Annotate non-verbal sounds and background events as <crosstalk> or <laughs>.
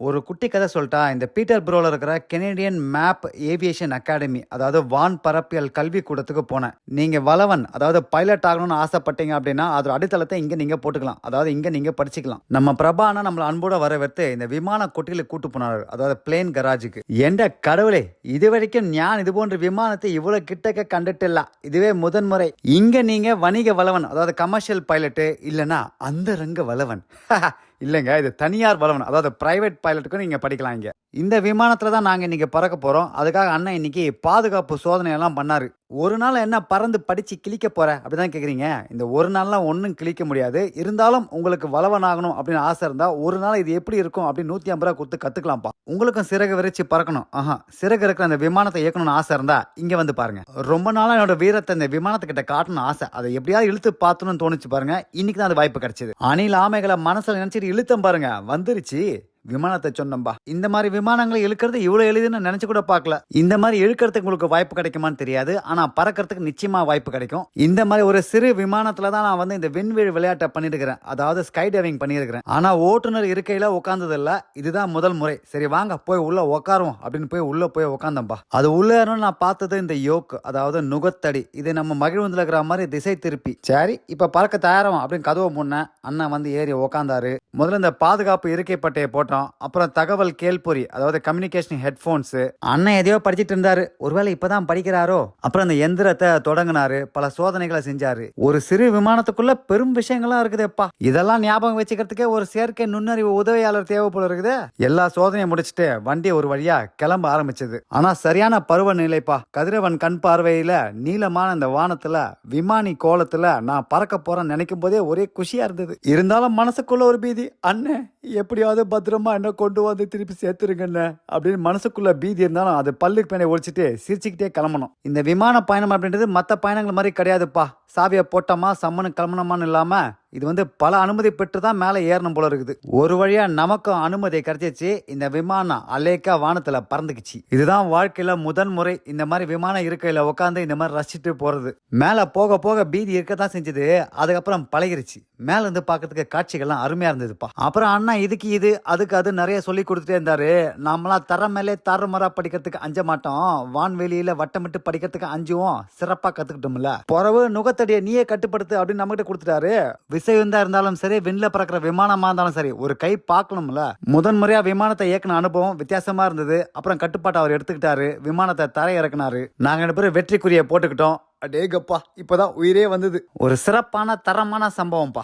ஒரு குட்டி கதை சொல்லிட்டா இந்த பீட்டர் ப்ரோவில் இருக்கிற கெனடியன் மேப் ஏவியேஷன் அகாடமி அதாவது வான் பரப்பியல் கல்வி கூடத்துக்கு போனேன். நீங்கள் வளவன் அதாவது பைலட் ஆகணும்னு ஆசைப்பட்டீங்க அப்படின்னா அதோட அடித்தளத்தை இங்கே நீங்கள் போட்டுக்கலாம். அதாவது இங்கே நீங்கள் படிச்சுக்கலாம். நம்ம பிரபானா நம்மளை அன்போட வரவேற்று இந்த விமான கொட்டியில் கூட்டு போனார். அதாவது பிளேன் கராஜுக்கு. எந்த கடவுளே இது வரைக்கும் ஞான் இது போன்ற விமானத்தை இவ்வளவு கிட்டக்க கண்டுட்டில்ல இதுவே முதன்முறை. இங்க நீங்க வணிக வளவன் அதாவது கமர்ஷியல் பைலட்டு இல்லைன்னா அந்த ரங்க வளவன். <laughs> இல்லைங்க இது தனியார் வளவன் அதாவது பிரைவேட் பைலட்டுக்கும் நீங்கள் படிக்கலாம் இங்கே. இந்த விமானத்தில் தான் நாங்கள் இன்றைக்கி பறக்க போகிறோம் அதுக்காக அண்ணன் இன்றைக்கி பாதுகாப்பு சோதனை எல்லாம் ஒரு நாள் என்ன பறந்து படித்து கிளிக்க போகிற அப்படி அப்படிதான் கேட்குறீங்க இந்த ஒரு நாள்லாம் ஒன்றும் கிழிக்க முடியாது. இருந்தாலும் உங்களுக்கு வளவன் ஆகணும் அப்படின்னு ஆசை இருந்தால் ஒரு நாள் இது எப்படி இருக்கும் அப்படின்னு நூற்றி ஐம்பது ரூபா கொடுத்து கற்றுக்கலாம்ப்பா உங்களுக்கும் சிறகு விரைச்சி பறக்கணும். ஆஹா சிறகு இருக்கிற அந்த விமானத்தை இயக்கணும்னு ஆசை இருந்தால் இங்கே வந்து பாருங்கள் ரொம்ப நாளாக என்னோட வீரத்தை இந்த விமானத்துக்கிட்ட காட்டணும் ஆசை. அதை எப்படியாவது இழுத்து பார்த்தணும்னு தோணுச்சு பாருங்க. இன்றைக்கி தான் அது வாய்ப்பு கிடச்சிது. அணில் ஆமைகளை மனசில் நினச்சிட்டு இழுத்தம் பாருங்கள் வந்துருச்சு. விமானத்தை சொன்னம்பா இந்த மாதிரி விமானங்களை இழுக்கிறது இவ்வளவு எளிதுன்னு நினைச்சு கூட பார்க்கல. இந்த மாதிரி இழுக்கிறதுக்கு உங்களுக்கு வாய்ப்பு கிடைக்குமான்னு தெரியாது. ஆனா பறக்கிறதுக்கு நிச்சயமா வாய்ப்பு கிடைக்கும். இந்த மாதிரி ஒரு சிறு விமானத்துல தான் நான் வந்து இந்த விண்வெளி விளையாட்டை பண்ணிருக்கிறேன். அதாவது ஸ்கை டைவிங் பண்ணியிருக்கிறேன் ஆனா ஓட்டுநர் இருக்கையில உட்கார்ந்தது இல்ல இதுதான் முதல் முறை. சரி வாங்க போய் உள்ள உட்காருவோம் அப்படின்னு போய் உள்ள போய் உட்காந்தம்பா அது உள்ள நான் பார்த்தது இந்த யோக் அதாவது நுகத்தடி. இது நம்ம மகிழ்வுந்தில் இருக்கிற மாதிரி திசை திருப்பி. சரி இப்ப பறக்க தயாரம் அப்படின்னு கதவை முன்ன அண்ணன் வந்து ஏறி உட்காந்தாரு முதல்ல இந்த பாதுகாப்பு இருக்கை பட்டையை போட்டோம் அப்புறம் தகவல் கேள்பொறி அதாவது கம்யூனிகேஷன் ஹெட்ஃபோன்ஸ் அண்ணன் எதையோ படிச்சுட்டு இருந்தாரு. ஒருவேளை இப்பதான் படிக்கிறாரோ? அப்புறம் இந்த எந்திரத்தை தொடங்கினாரு. பல சோதனைகளை செஞ்சாரு. ஒரு சிறு விமானத்துக்குள்ள பெரும் விஷயங்கள்லாம் இருக்குதுப்பா. இதெல்லாம் ஞாபகம் வச்சுக்கிறதுக்கே ஒரு செயற்கை நுண்ணறிவு உதவியாளர் தேவை போல இருக்குது. எல்லா சோதனையும் முடிச்சுட்டு வண்டி ஒரு வழியா கிளம்ப ஆரம்பிச்சது. ஆனா சரியான பருவநிலைப்பா. கதிரவன் கண் பார்வையில நீளமான இந்த வானத்துல விமானி கோலத்துல நான் பறக்க போறேன்னு நினைக்கும் போதே ஒரே குஷியா இருந்தது. இருந்தாலும் மனசுக்குள்ள ஒரு பீதி. அண்ணே எப்படியாவது பத்திரம் என்ன கொண்டு வந்து திருப்பி சேர்த்துருங்கண்ணே அப்படின்னு மனசுக்குள்ள பீதி இருந்தாலும் அது பல்லுக்கு பேனை ஒழிச்சிட்டு சிரிச்சுக்கிட்டே கிளம்பணும். இந்த விமான பயணம் அப்படின்றது மற்ற பயணங்கள் மாதிரி கிடையாதுப்பா. சாவியை போட்டோமா சம்மனு கிளம்பணுமான்னு இல்லாமல் இது வந்து பல அனுமதி பெற்று தான் மேலே ஏறணும் போல இருக்குது. ஒரு வழியாக நமக்கும் அனுமதி கிடைச்சிச்சு இந்த விமானம் அலேக்கா வானத்தில் பறந்துக்குச்சு. இதுதான் வாழ்க்கையில் முதன் முறை இந்த மாதிரி விமானம் இருக்கையில் உட்காந்து இந்த மாதிரி ரசிச்சுட்டு போகிறது மேலே போக போக பீதி இருக்க தான் செஞ்சது அதுக்கப்புறம் பழகிருச்சு. மேலே இருந்து பார்க்கறதுக்கு காட்சிகள்லாம் அருமையாக இருந்ததுப்பா. அப்புறம் அண்ணா இதுக்கு இது அதுக்கு அது நிறைய சொல்லி கொடுத்துட்டே இருந்தாரு. நாமெல்லாம் தர மேலே தரமரா படிக்கிறதுக்கு அஞ்ச மாட்டோம். வான்வெளியில் வட்டமிட்டு படிக்கிறதுக்கு அஞ்சுவோம். சிறப்பாக கற்றுக்கிட்டோம்ல பிறவு நுகத்தடியை நீயே கட்டுப்படுத்து அப்படின்னு நம்மகிட்ட கொடுத்துட்டாரு. இசையுந்தா இருந்தாலும் சரி விண்ணில் பறக்கிற விமானமா இருந்தாலும் சரி ஒரு கை பார்க்கணும்ல. முதன் முறையா விமானத்தை இயக்குன அனுபவம் வித்தியாசமா இருந்தது. அப்புறம் கட்டுப்பாட்டை அவர் எடுத்துக்கிட்டாரு. விமானத்தை தரை இறக்குனாரு. நாங்க ரெண்டு பேரும் வெற்றிக்குரிய போட்டுக்கிட்டோம். அடேகப்பா இப்பதான் உயிரே வந்தது. ஒரு சிறப்பான தரமான சம்பவம்ப்பா.